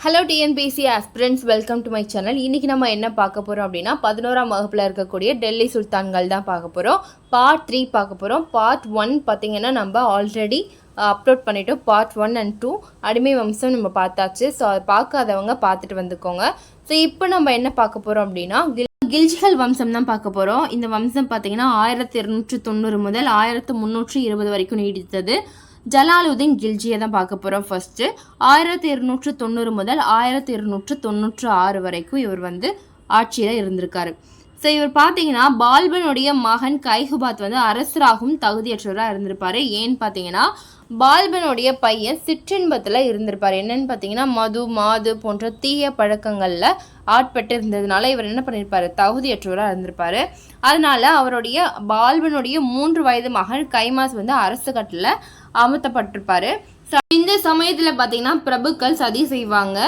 Hello TNPSC aspirants welcome to my channel இன்றைக்கி நம்ம என்ன பார்க்க போகிறோம் அப்படின்னா பதினோராம் வகுப்பில் இருக்கக்கூடிய டெல்லி சுல்தான்கள் தான் பார்க்க போகிறோம் பார்ட் த்ரீ பார்க்க போகிறோம் பார்ட் ஒன் பார்த்திங்கன்னா நம்ம ஆல்ரெடி அப்லோட் பண்ணிவிட்டோம் பார்ட் ஒன் அண்ட் டூ அடிமை வம்சம் நம்ம பார்த்தாச்சு. ஸோ அதை பார்க்காதவங்க பார்த்துட்டு வந்துக்கோங்க. ஸோ இப்போ நம்ம என்ன பார்க்க போகிறோம் அப்படின்னா கில்ஜிகல் கில்ஜிகள் வம்சம் தான் பார்க்க போகிறோம் இந்த வம்சம் பார்த்தீங்கன்னா ஆயிரத்தி இருநூற்றி தொண்ணூறு முதல் ஆயிரத்து முந்நூற்றி இருபது வரைக்கும் நீடித்தது. ஜலாலுதீன் கில்ஜியை தான் பார்க்க போகிறோம் ஃபஸ்ட்டு ஆயிரத்தி இருநூற்று தொண்ணூறு முதல் ஆயிரத்தி இருநூற்று தொண்ணூற்று ஆறு வரைக்கும் இவர் வந்து ஆட்சியில் இருந்திருக்காரு. ஸோ இவர் பார்த்தீங்கன்னா பால்பனுடைய மகன் கைகுபாத் வந்து அரசராகவும் தகுதியற்றவராக இருந்திருப்பாரு. ஏன்னு பார்த்தீங்கன்னா பால்பனுடைய பையன் சிற்றின்பத்தில் இருந்திருப்பார். என்னன்னு பார்த்தீங்கன்னா மது மாது போன்ற தீய பழக்கங்களில் ஆட்பட்டு இருந்ததுனால இவர் என்ன பண்ணியிருப்பாரு தகுதியற்றவராக இருந்திருப்பாரு. அதனால அவருடைய பால்வனுடைய மூன்று வயது மகன் கைமாஸ் வந்து அரசு கட்டில் அமர்த்தப்பட்டிருப்பார். இந்த சமயத்தில் பார்த்தீங்கன்னா பிரபுக்கள் சதி செய்வாங்க.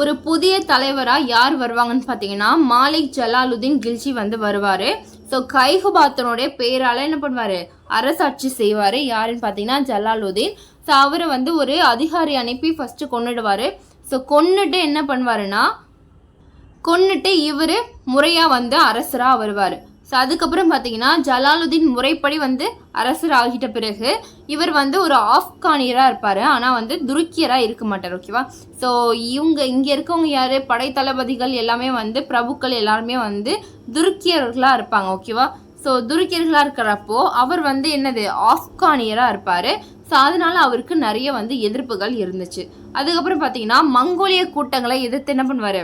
ஒரு புதிய தலைவராக யார் வருவாங்கன்னு பார்த்தீங்கன்னா மாலிக் ஜலாலுதீன் கில்ஜி வந்து வருவார். ஸோ கைகுபாத்தனுடைய பேரால் என்ன பண்ணுவார்? அரசாட்சி செய்வார். யாருன்னு பார்த்தீங்கன்னா ஜலாலுதீன். ஸோ அவரை வந்து ஒரு அதிகாரி அனுப்பி ஃபஸ்ட்டு கொண்டுடுவார் ஸோ கொண்டுட்டு என்ன பண்ணுவாருன்னா கொன்னுட்டு இவர் முறையாக வந்து அரசராக வருவார். ஸோ அதுக்கப்புறம் பார்த்தீங்கன்னா ஜலாலுதீன் முறைப்படி வந்து அரசர் ஆகிட்ட பிறகு இவர் வந்து ஒரு ஆப்கானியராக இருப்பார். ஆனால் வந்து துருக்கியராக இருக்க மாட்டார் ஓகேவா ஸோ இவங்க இங்கே இருக்கவங்க யார்? படைத்தளபதிகள் எல்லாமே வந்து பிரபுக்கள் எல்லாருமே வந்து துருக்கியர்களாக இருப்பாங்க ஓகேவா ஸோ துருக்கியர்களாக இருக்கிறப்போ அவர் வந்து என்னது? ஆப்கானியராக இருப்பார். ஸோ அதனால் அவருக்கு நிறைய வந்து எதிர்ப்புகள் இருந்துச்சு. அதுக்கப்புறம் பார்த்தீங்கன்னா மங்கோலிய கூட்டங்களை எதிர்த்து என்ன பண்ணுவார்?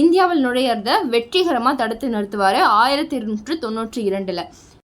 இந்தியாவில் நுழையிறத வெற்றிகரமாக தடுத்து நிறுத்துவார் ஆயிரத்தி இருநூற்று தொண்ணூற்றி இரண்டில்.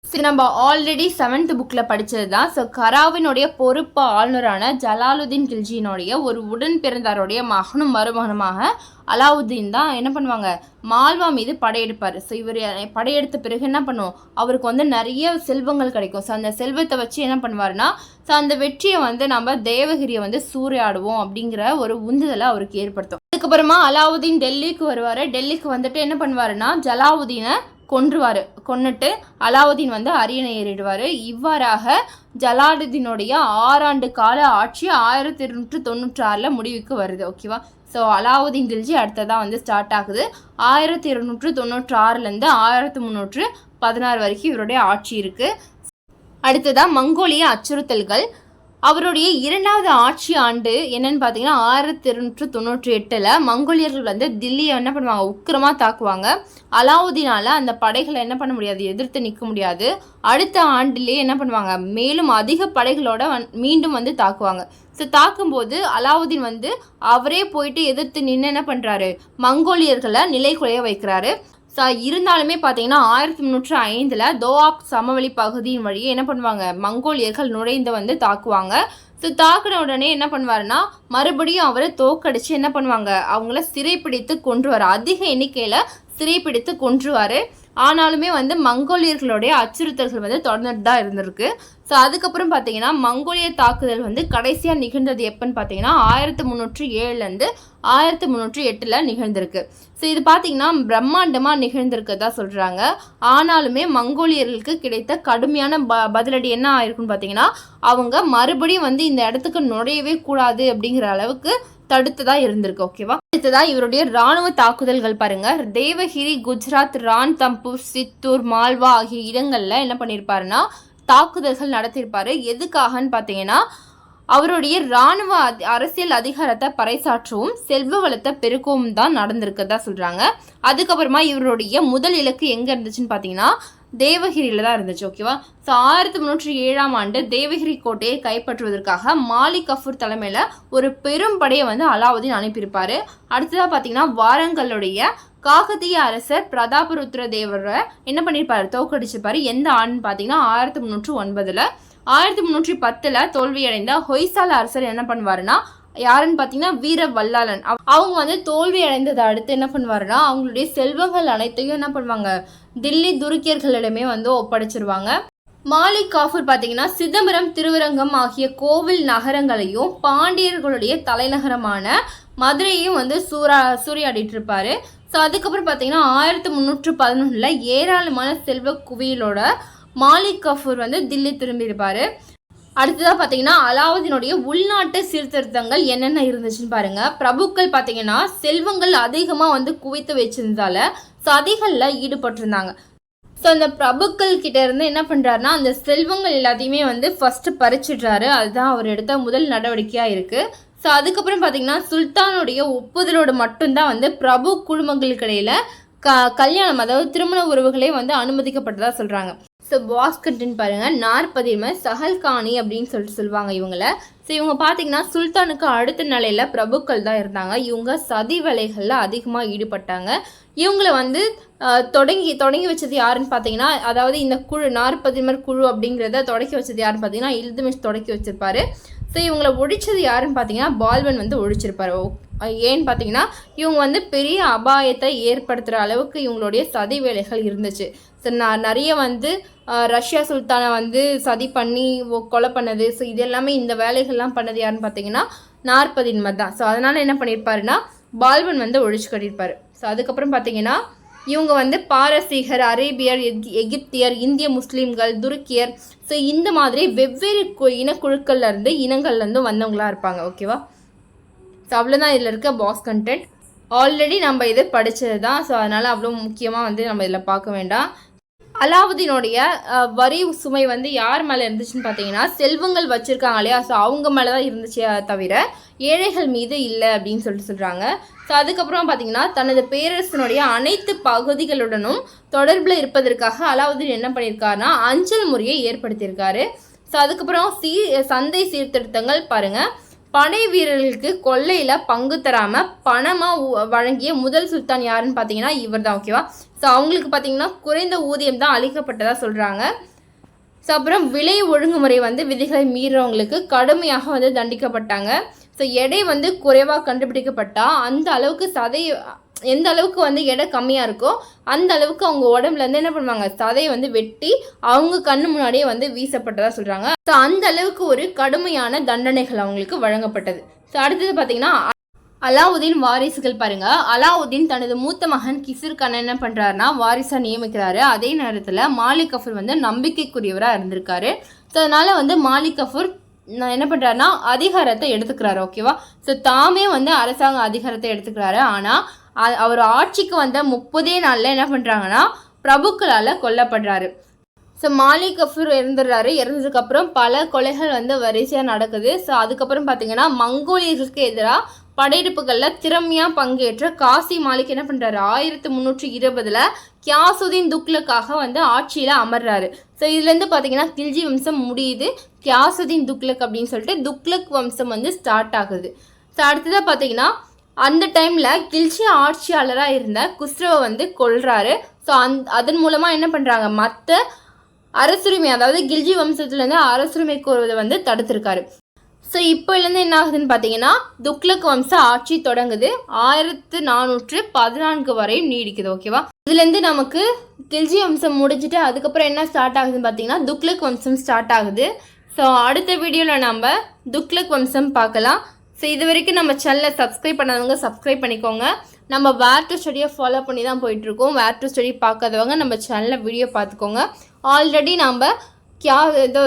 சரி நம்ம ஆல்ரெடி செவன்த் புக்கில் படித்தது தான் ஸோ கராவினுடைய பொறுப்பு ஆளுநரான ஜலாலுதீன் கில்ஜியினுடைய ஒரு உடன் பிறந்தாருடைய மகனும் மருமகனுமாக அலாவுதீன் தான் என்ன பண்ணுவாங்க? மால்வா மீது படையெடுப்பார். ஸோ இவர் படையெடுத்த பிறகு என்ன பண்ணும்? அவருக்கு வந்து நிறைய செல்வங்கள் கிடைக்கும். ஸோ அந்த செல்வத்தை வச்சு என்ன பண்ணுவார்னா ஸோ அந்த வெற்றியை வந்து நம்ம தேவகிரியை வந்து சூறையாடுவோம் அப்படிங்கிற ஒரு உந்துதலை அவருக்கு ஏற்படுத்தும். அதுக்கப்புறமா அலாவுதீன் டெல்லிக்கு வருவார். டெல்லிக்கு வந்துட்டு என்ன பண்ணுவாருன்னா ஜலாவுதீனை கொன்றுவார். கொன்னுட்டு அலாவுதீன் வந்து அரியணை ஏறிடுவார். இவ்வாறாக ஜலாலுதீனுடைய ஆறாண்டு கால ஆட்சி ஆயிரத்தி இருநூற்று தொண்ணூற்றி ஆறில் முடிவுக்கு வருது ஓகேவா ஸோ அலாவுதீன் கில்ஜி அடுத்ததான் வந்து ஸ்டார்ட் ஆகுது. ஆயிரத்தி இருநூற்று தொண்ணூற்றி ஆறுலேருந்து ஆயிரத்தி முந்நூற்று பதினாறு வரைக்கும் இவருடைய ஆட்சி இருக்குது அடுத்ததாக மங்கோலிய அச்சுறுத்தல்கள். அவருடைய இரண்டாவது ஆட்சி ஆண்டு என்னன்னு பார்த்தீங்கன்னா ஆயிரத்தி இருநூற்று தொண்ணூற்றி எட்டில் மங்கோலியர்கள் வந்து தில்லியை என்ன பண்ணுவாங்க? உக்கிரமாக தாக்குவாங்க. அலாவுதீனால் அந்த படைகளை என்ன பண்ண முடியாது? எதிர்த்து நிற்க முடியாது. அடுத்த ஆண்டுலேயே என்ன பண்ணுவாங்க? மேலும் அதிக படைகளோட வந் மீண்டும் வந்து தாக்குவாங்க. ஸோ தாக்கும்போது அலாவுதீன் வந்து அவரே போயிட்டு எதிர்த்து நின்று என்ன பண்ணுறாரு மங்கோலியர்களை நிலை குலைய வைக்கிறாரு. ஸோ இருந்தாலுமே பார்த்தீங்கன்னா ஆயிரத்தி முந்நூற்று ஐந்தில் தோஆப் சமவெளி பகுதியின் வழியே என்ன பண்ணுவாங்க? மங்கோலியர்கள் நுழைந்து வந்து தாக்குவாங்க. ஸோ தாக்குன உடனே என்ன பண்ணுவாருன்னா மறுபடியும் அவரை தோக்கடிச்சு என்ன பண்ணுவாங்க? அவங்கள சிறைப்பிடித்து கொன்றுவார். அதிக எண்ணிக்கையில் சிறைப்பிடித்து கொன்றுவார். ஆனாலுமே வந்து மங்கோலியர்களுடைய அச்சுறுத்தல்கள் வந்து தொடர்ந்துட்டு தான் இருந்திருக்கு. ஸோ அதுக்கப்புறம் பார்த்தீங்கன்னா மங்கோலிய தாக்குதல் வந்து கடைசியாக நிகழ்ந்தது எப்போன்னு பார்த்தீங்கன்னா ஆயிரத்தி முந்நூற்றி ஏழுலேருந்து ஆயிரத்தி முந்நூற்றி எட்டில் நிகழ்ந்திருக்கு. ஸோ இது பார்த்தீங்கன்னா பிரம்மாண்டமாக நிகழ்ந்திருக்கதா சொல்கிறாங்க ஆனாலுமே மங்கோலியர்களுக்கு கிடைத்த கடுமையான ப பதிலடி என்ன ஆயிருக்குன்னு பார்த்தீங்கன்னா அவங்க மறுபடியும் வந்து இந்த இடத்துக்கு நுழையவே கூடாது அப்படிங்கிற அளவுக்கு தடுத்ததா இருந்திருக்கு ஓகேவா அடுத்ததா இவருடைய ராணுவ தாக்குதல்கள் பாருங்க. தேவகிரி குஜராத் ரான்தம்பூர் சித்தூர் மால்வா ஆகிய இடங்கள்ல என்ன பண்ணியிருப்பாருன்னா தாக்குதல்கள் நடத்தியிருப்பாரு எதுக்காகன்னு பார்த்தீங்கன்னா அவருடைய இராணுவ அதி- அரசியல் அதிகாரத்தை பறைசாற்றவும் செல்வ வளத்தை பெருக்கவும் தான் நடந்திருக்கதா சொல்றாங்க. அதுக்கப்புறமா இவருடைய முதல் இலக்கு எங்க இருந்துச்சுன்னு பார்த்தீங்கன்னா தேவகிரியில தான் இருந்துச்சு ஓகேவா ஸோ ஆயிரத்தி முந்நூற்றி ஏழாம் ஆண்டு தேவகிரி கோட்டையை கைப்பற்றுவதற்காக மாலிக் கஃபூர் தலைமையில் ஒரு பெரும் படையை வந்து அலாவுதீன் அனுப்பியிருப்பாரு. அடுத்ததாக பார்த்தீங்கன்னா வாரங்களுடைய காகதீய அரசர் பிரதாபருத்ர தேவரை என்ன பண்ணியிருப்பார்? தோக்கடிச்சிருப்பார் எந்த ஆண்டுன்னு பார்த்தீங்கன்னா ஆயிரத்தி முந்நூற்றி ஒன்பதில். ஆயிரத்தி முந்நூற்றி பத்தில் தோல்வியடைந்த ஹொய்சால் அரசர் என்ன பண்ணுவாருன்னா யாருன்னு பார்த்தீங்கன்னா வீர வல்லாளன். அவங்க வந்து தோல்வி அடைந்ததை அடுத்து என்ன பண்ணுவாருன்னா அவங்களுடைய செல்வங்கள் அனைத்தையும் என்ன பண்ணுவாங்க தில்லி துருக்கியர்களிடமே வந்து ஒப்படைச்சிருவாங்க. மாலிக் காஃபூர் பார்த்தீங்கன்னா சிதம்பரம் திருவரங்கம் ஆகிய கோவில் நகரங்களையும் பாண்டியர்களுடைய தலைநகரமான மதுரையும் வந்து சூறா சூறையாடிட்டு இருப்பாரு ஸோ அதுக்கப்புறம் பார்த்தீங்கன்னா ஆயிரத்தி முந்நூற்று பதினொன்றில் ஏராளமான செல்வ குவியலோட மாலிக் கஃபூர் வந்து தில்லி திரும்பியிருப்பாரு. அடுத்ததாக பார்த்தீங்கன்னா அலாவுதீனுடைய உள்நாட்டு சீர்திருத்தங்கள் என்னென்ன இருந்துச்சுன்னு பாருங்க. பிரபுக்கள் பார்த்தீங்கன்னா செல்வங்கள் அதிகமாக வந்து குவித்து வச்சிருந்தால சதிகளில் ஈடுபட்டிருந்தாங்க. ஸோ அந்த பிரபுக்கள் கிட்ட இருந்து என்ன பண்ணுறாருனா அந்த செல்வங்கள் எல்லாத்தையுமே வந்து ஃபஸ்ட்டு பறிச்சிடுறாரு. அதுதான் அவர் எடுத்த முதல் நடவடிக்கையாக இருக்குது ஸோ அதுக்கப்புறம் பார்த்தீங்கன்னா சுல்தானுடைய ஒப்புதலோடு மட்டும்தான் வந்து பிரபு குழுமங்களுக்கு இடையில் க கல்யாணம் அதாவது திருமண உறவுகளே வந்து அனுமதிக்கப்பட்டதாக சொல்கிறாங்க ஸோ பாஸ் பாருங்கள் நாற்பதிம சஹல்கானி அப்படின்னு சொல்லிட்டு சொல்லுவாங்க இவங்கள. ஸோ இவங்க பார்த்தீங்கன்னா சுல்தானுக்கு அடுத்த நிலையில் பிரபுக்கள் தான் இருந்தாங்க. இவங்க சதி வேலைகளில் அதிகமாக ஈடுபட்டாங்க. இவங்கள வந்து தொடங்கி தொடங்கி வச்சது யாருன்னு பார்த்தீங்கன்னா அதாவது இந்த குழு நாற்பதிமர் குழு அப்படிங்கிறத தொடக்கி வச்சது யாருன்னு பார்த்தீங்கன்னா இல்துமிஷ் தொடக்கி வச்சிருப்பாரு. ஸோ இவங்கள ஒழிச்சது யாருன்னு பார்த்தீங்கன்னா பால்வன் வந்து ஒழிச்சிருப்பாரு. ஓ- ஏன்னு பார்த்தீங்கன்னா இவங்க வந்து பெரிய அபாயத்தை ஏற்படுத்துகிற அளவுக்கு இவங்களுடைய சதி வேலைகள் இருந்துச்சு. ஸோ நான் நிறைய வந்து ரஷ்யா சுல்தானை வந்து சதி பண்ணி கொலை பண்ணது. ஸோ இது எல்லாமே இந்த வேலைகள்லாம் பண்ணது யாருன்னு பார்த்தீங்கன்னா நாற்பதின்மர் தான். ஸோ அதனால் என்ன பண்ணியிருப்பாருன்னா பால்வன் வந்து ஒழிச்சு கட்டியிருப்பார் ஸோ அதுக்கப்புறம் பார்த்தீங்கன்னா இவங்க வந்து பாரசீகர் அரேபியர் எகி- எகிப்தியர் இந்திய முஸ்லீம்கள் துருக்கியர். ஸோ இந்த மாதிரி வெவ்வேறு கு இனங்கள்லேருந்து வந்தவங்களாக வந்தவங்களா இருப்பாங்க. ஓகேவா? ஸோ அவ்வளோதான் இதில் இருக்க பாஸ் கண்டென்ட் ஆல்ரெடி நம்ம இது படித்தது தான் ஸோ அதனால் அவ்வளோ முக்கியமாக வந்து நம்ம இதில் பார்க்க வேண்டாம். அலாவுதீனுடைய வரி சுமை வந்து யார் மேலே இருந்துச்சுன்னு பார்த்தீங்கன்னா செல்வங்கள் வச்சுருக்காங்க இல்லையா? ஸோ அவங்க மேலே தான் இருந்துச்சு தவிர ஏழைகள் மீது இல்லை அப்படின்னு சொல்லிட்டு சொல்கிறாங்க ஸோ அதுக்கப்புறம் பார்த்தீங்கன்னா தனது பேரரசனுடைய அனைத்து பகுதிகளுடனும் தொடர்பில் இருப்பதற்காக அலாவுதீன் என்ன பண்ணியிருக்காருன்னா அஞ்சல் முறையை ஏற்படுத்தியிருக்காரு. ஸோ அதுக்கப்புறம் சீ சந்தை சீர்திருத்தங்கள் பாருங்கள் படை வீரர்களுக்கு கொள்ளையில் பங்கு தராமல் பணமாக வழங்கிய முதல் சுல்தான் யாருன்னு பார்த்தீங்கன்னா இவர் தான் ஓகேவா ஸோ அவங்களுக்கு பார்த்தீங்கன்னா குறைந்த ஊதியம் தான் அளிக்கப்பட்டதாக சொல்கிறாங்க ஸோ அப்புறம் விலை ஒழுங்குமுறை வந்து விதிகளை மீறவங்களுக்கு கடுமையாக வந்து தண்டிக்கப்பட்டாங்க. ஸோ எடை வந்து குறைவாக கண்டுபிடிக்கப்பட்டால் அந்த அளவுக்கு சதை எந்த அளவுக்கு வந்து எடை கம்மியாக இருக்கோ அந்த அளவுக்கு அவங்க உடம்புலேருந்து என்ன பண்ணுவாங்க? சதையை வந்து வெட்டி அவங்க கண்ணு முன்னாடியே வந்து வீசப்பட்டதா சொல்கிறாங்க ஸோ அந்த அளவுக்கு ஒரு கடுமையான தண்டனைகள் அவங்களுக்கு வழங்கப்பட்டது. ஸோ அடுத்தது பார்த்தீங்கன்னா அலாவுதீன் வாரிசுகள் பாருங்க. அலாவுதீன் தனது மூத்த மகன் கிசிர் கண்ணன் என்ன பண்றாருன்னா வாரிசா நியமிக்கிறாரு. அதே நேரத்தில் மாலிக் கஃபூர் வந்து நம்பிக்கைக்குரியவராக இருந்திருக்காரு. ஸோ அதனால வந்து மாலிக் கஃபூர் நான் என்ன பண்ணுறாருன்னா அதிகாரத்தை எடுத்துக்கிறாரு ஓகேவா ஸோ தாமே வந்து அரசாங்க அதிகாரத்தை எடுத்துக்கிறாரு. ஆனால் அவர் ஆட்சிக்கு வந்த முப்பதே நாளில் என்ன பண்ணுறாங்கன்னா பிரபுக்களால் கொல்லப்படுறாரு. ஸோ மாலிக் கஃபூர் இறந்துடுறாரு. இறந்ததுக்கப்புறம் பல கொலைகள் வந்து வரிசையாக நடக்குது. ஸோ அதுக்கப்புறம் பார்த்தீங்கன்னா மங்கோலியர்களுக்கு எதிராக படையெடுப்புகளில் திறமையாக பங்கேற்ற காசி மாலிக் என்ன பண்ணுறாரு ஆயிரத்தி முந்நூற்றி இருபதில் கியாசுதீன் துக்லக்காக வந்து ஆட்சியில் அமர்றாரு. ஸோ இதுலேருந்து பார்த்தீங்கன்னா கில்ஜி வம்சம் முடியுது. கியாசுதீன் துக்லக் அப்படின்னு சொல்லிட்டு துக்லக் வம்சம் வந்து ஸ்டார்ட் ஆகுது. ஸோ அடுத்ததாக பார்த்தீங்கன்னா அந்த டைமில் கில்ஜி ஆட்சியாளராக இருந்த குஸ்ரவை வந்து கொல்றாரு. ஸோ அந் அதன் மூலமாக என்ன பண்ணுறாங்க மற்ற அரசுரிமை அதாவது கில்ஜி வம்சத்துலேருந்து அரசுரிமை கோருவதை வந்து தடுத்திருக்காரு. ஸோ இப்போலேருந்து என்ன ஆகுதுன்னு பார்த்தீங்கன்னா துக்ளக் வம்ச ஆட்சி தொடங்குது. ஆயிரத்து நானூற்று பதினான்கு வரையும் நீடிக்குது ஓகேவா இதுலேருந்து நமக்கு கில்ஜி வம்சம் முடிஞ்சுட்டு அதுக்கப்புறம் என்ன ஸ்டார்ட் ஆகுதுன்னு பார்த்தீங்கன்னா துக்ளக் வம்சம் ஸ்டார்ட் ஆகுது. ஸோ அடுத்த வீடியோவில் நம்ம துக்ளக் வம்சம் பார்க்கலாம். ஸோ இது வரைக்கும் நம்ம சேனலை சப்ஸ்கிரைப் பண்ணாதவங்க சப்ஸ்கிரைப் பண்ணிக்கோங்க. நம்ம வேர் டு ஸ்டடியை ஃபாலோ பண்ணி தான் போயிட்டுருக்கோம். வேர் டு ஸ்டடி பார்க்காதவங்க நம்ம சேனலில் வீடியோ பார்த்துக்கோங்க. ஆல்ரெடி நம்ம கியா ஏதோ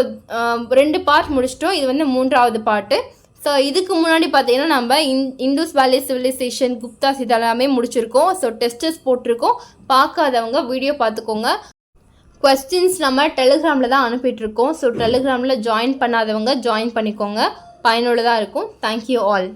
ரெண்டு பார்ட் முடிச்சிட்டோம். இது வந்து மூன்றாவது பாட்டு ஸோ இதுக்கு முன்னாடி பார்த்தீங்கன்னா நம்ம இன் இண்டூஸ் வேலி சிவிலைசேஷன் குப்தாஸ் இதெல்லாமே முடிச்சிருக்கோம். ஸோ டெஸ்டர்ஸ் போட்டிருக்கோம். பார்க்காதவங்க வீடியோ பார்த்துக்கோங்க. கொஸ்டின்ஸ் நம்ம டெலிகிராமில் தான் அனுப்பிட்டுருக்கோம். ஸோ டெலிகிராமில் ஜாயின் பண்ணாதவங்க ஜாயின் பண்ணிக்கோங்க. பயனுள்ளதாக இருக்கும். Thank you all